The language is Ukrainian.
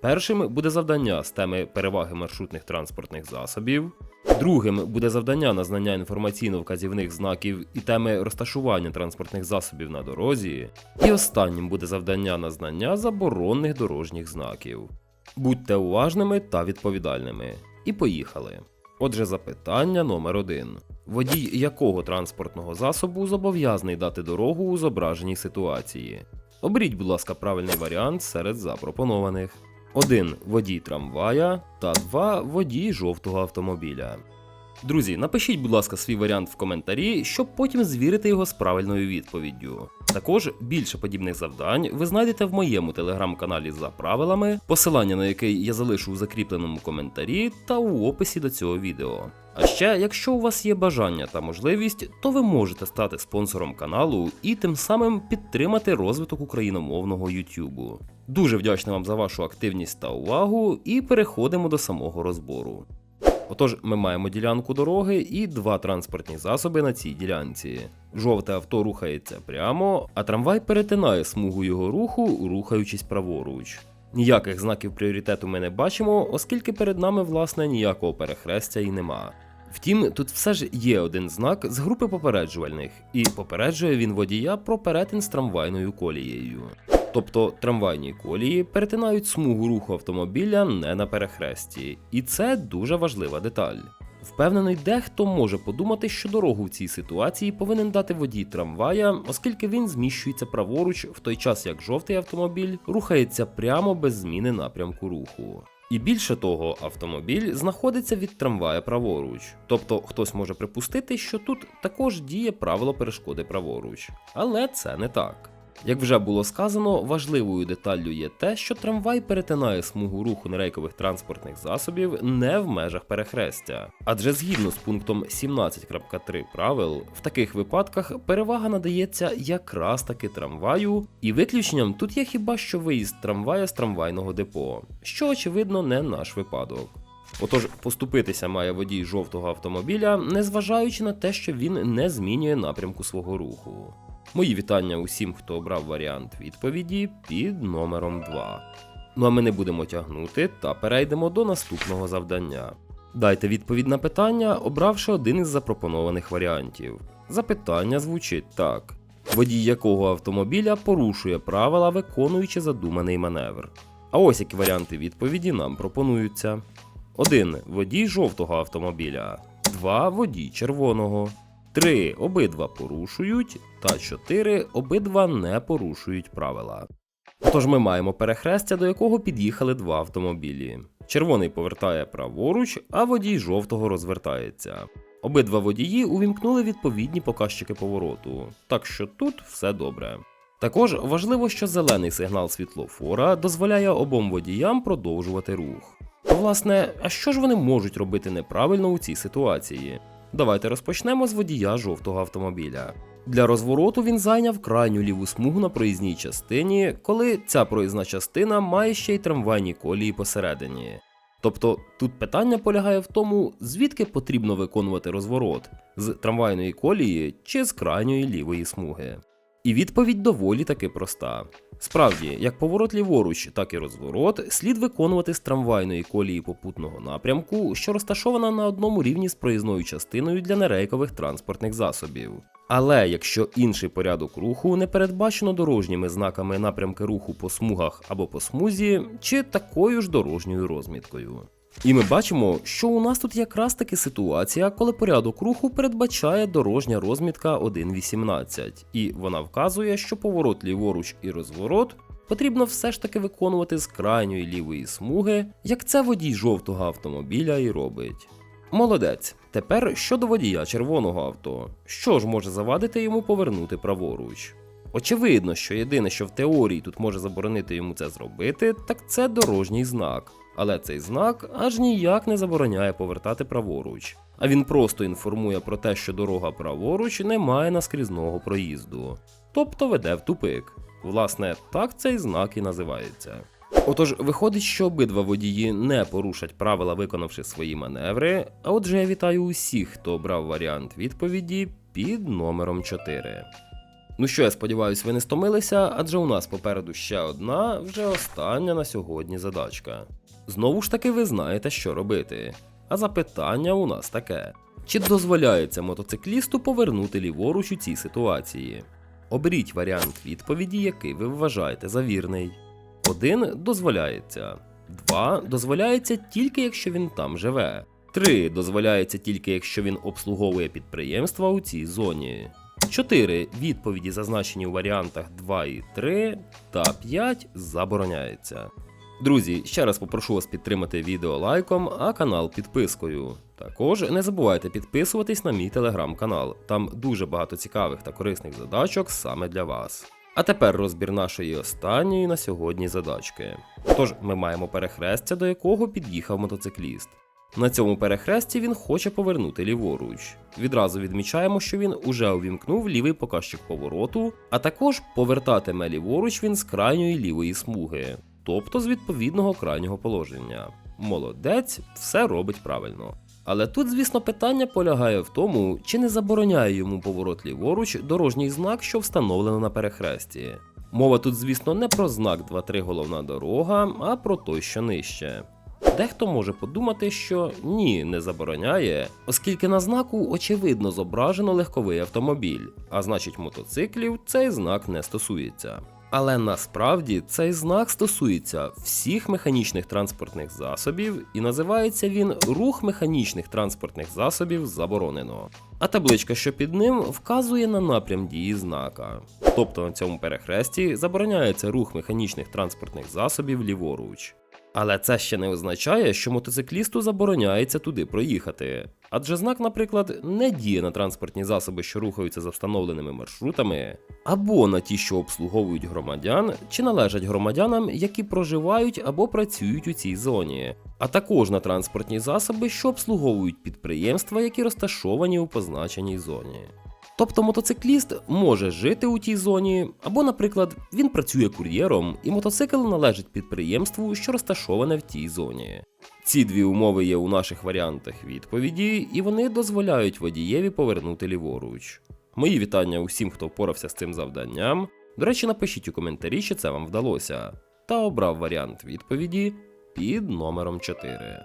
Першим буде завдання з теми переваги маршрутних транспортних засобів. Другим буде завдання на знання інформаційно-вказівних знаків і теми розташування транспортних засобів на дорозі. І останнім буде завдання на знання заборонних дорожніх знаків. Будьте уважними та відповідальними. І поїхали. Отже, запитання номер один. Водій якого транспортного засобу зобов'язаний дати дорогу у зображеній ситуації? Оберіть, будь ласка, правильний варіант серед запропонованих. 1. Водій трамвая та 2. Водій жовтого автомобіля. Друзі, напишіть, будь ласка, свій варіант в коментарі, щоб потім звірити його з правильною відповіддю. Також більше подібних завдань ви знайдете в моєму телеграм-каналі за правилами, посилання на який я залишу в закріпленому коментарі та у описі до цього відео. А ще, якщо у вас є бажання та можливість, то ви можете стати спонсором каналу і тим самим підтримати розвиток україномовного Ютубу. Дуже вдячний вам за вашу активність та увагу, і переходимо до самого розбору. Отож, ми маємо ділянку дороги і два транспортні засоби на цій ділянці. Жовте авто рухається прямо, а трамвай перетинає смугу його руху, рухаючись праворуч. Ніяких знаків пріоритету ми не бачимо, оскільки перед нами, власне, ніякого перехрестя і нема. Втім, тут все ж є один знак з групи попереджувальних, і попереджує він водія про перетин з трамвайною колією. Тобто трамвайні колії перетинають смугу руху автомобіля не на перехресті, і це дуже важлива деталь. Впевнений, дехто може подумати, що дорогу в цій ситуації повинен дати водій трамвая, оскільки він зміщується праворуч в той час, як жовтий автомобіль рухається прямо без зміни напрямку руху. І більше того, автомобіль знаходиться від трамвая праворуч. Тобто хтось може припустити, що тут також діє правило перешкоди праворуч. Але це не так. Як вже було сказано, важливою деталлю є те, що трамвай перетинає смугу руху нерейкових транспортних засобів не в межах перехрестя. Адже згідно з пунктом 17.3 правил, в таких випадках перевага надається якраз таки трамваю, і виключенням тут є хіба що виїзд трамвая з трамвайного депо, що очевидно не наш випадок. Отож, поступитися має водій жовтого автомобіля, незважаючи на те, що він не змінює напрямку свого руху. Мої вітання усім, хто обрав варіант відповіді під номером 2. Ну а ми не будемо тягнути та перейдемо до наступного завдання. Дайте відповідь на питання, обравши один із запропонованих варіантів. Запитання звучить так: водій якого автомобіля порушує правила, виконуючи задуманий маневр. А ось які варіанти відповіді нам пропонуються: 1. Водій жовтого автомобіля, 2. Водій червоного. 3. Обидва порушують, та 4. Обидва не порушують правила. Отож ми маємо перехрестя, до якого під'їхали два автомобілі. Червоний повертає праворуч, а водій жовтого розвертається. Обидва водії увімкнули відповідні показчики повороту, так що тут все добре. Також важливо, що зелений сигнал світлофора дозволяє обом водіям продовжувати рух. Власне, а що ж вони можуть робити неправильно у цій ситуації? Давайте розпочнемо з водія жовтого автомобіля. Для розвороту він зайняв крайню ліву смугу на проїзній частині, коли ця проїзна частина має ще й трамвайні колії посередині. Тобто тут питання полягає в тому, звідки потрібно виконувати розворот з трамвайної колії чи з крайньої лівої смуги. І відповідь доволі таки проста. Справді, як поворот ліворуч, так і розворот слід виконувати з трамвайної колії попутного напрямку, що розташована на одному рівні з проїзною частиною для нерейкових транспортних засобів. Але якщо інший порядок руху не передбачено дорожніми знаками напрямки руху по смугах або по смузі, чи такою ж дорожньою розміткою. І ми бачимо, що у нас тут якраз таки ситуація, коли порядок руху передбачає дорожня розмітка 1.18, і вона вказує, що поворот ліворуч і розворот потрібно все ж таки виконувати з крайньої лівої смуги, як це водій жовтого автомобіля і робить. Молодець. Тепер щодо водія червоного авто, що ж може завадити йому повернути праворуч? Очевидно, що єдине, що в теорії тут може заборонити йому це зробити, так це дорожній знак. Але цей знак аж ніяк не забороняє повертати праворуч. А він просто інформує про те, що дорога праворуч не має наскрізного проїзду, тобто веде в тупик. Власне, так цей знак і називається. Отож, виходить, що обидва водії не порушать правила, виконавши свої маневри. А отже, я вітаю усіх, хто обрав варіант відповіді під номером 4. Ну що, я сподіваюся, ви не стомилися, адже у нас попереду ще одна, вже остання на сьогодні задачка. Знову ж таки, ви знаєте, що робити. А запитання у нас таке: чи дозволяється мотоциклісту повернути ліворуч у цій ситуації? Оберіть варіант відповіді, який ви вважаєте за вірний. 1 дозволяється. 2 дозволяється тільки якщо він там живе. 3 дозволяється тільки якщо він обслуговує підприємства у цій зоні. 4 відповіді зазначені у варіантах 2 і 3 та 5 забороняється. Друзі, ще раз попрошу вас підтримати відео лайком, а канал підпискою. Також не забувайте підписуватись на мій телеграм-канал. Там дуже багато цікавих та корисних задачок саме для вас. А тепер розбір нашої останньої на сьогодні задачки. Тож ми маємо перехрестя, до якого під'їхав мотоцикліст. На цьому перехресті він хоче повернути ліворуч. Відразу відмічаємо, що він уже увімкнув лівий показчик повороту, а також повертатиме ліворуч він з крайньої лівої смуги, тобто з відповідного крайнього положення. Молодець, все робить правильно. Але тут, звісно, питання полягає в тому, чи не забороняє йому поворот ліворуч дорожній знак, що встановлено на перехресті. Мова тут, звісно, не про знак 2-3 головна дорога, а про той, що нижче. Дехто може подумати, що ні, не забороняє, оскільки на знаку очевидно зображено легковий автомобіль, а значить мотоциклів цей знак не стосується. Але насправді цей знак стосується всіх механічних транспортних засобів і називається він рух механічних транспортних засобів заборонено. А табличка, що під ним, вказує на напрям дії знака. Тобто на цьому перехресті забороняється рух механічних транспортних засобів ліворуч. Але це ще не означає, що мотоциклісту забороняється туди проїхати. Адже знак, наприклад, не діє на транспортні засоби, що рухаються за встановленими маршрутами, або на ті, що обслуговують громадян, чи належать громадянам, які проживають або працюють у цій зоні, а також на транспортні засоби, що обслуговують підприємства, які розташовані у позначеній зоні. Тобто мотоцикліст може жити у тій зоні, або, наприклад, він працює кур'єром, і мотоцикл належить підприємству, що розташоване в тій зоні. Ці дві умови є у наших варіантах відповіді, і вони дозволяють водієві повернути ліворуч. Мої вітання усім, хто впорався з цим завданням. До речі, напишіть у коментарі, чи це вам вдалося, та обрав варіант відповіді під номером 4.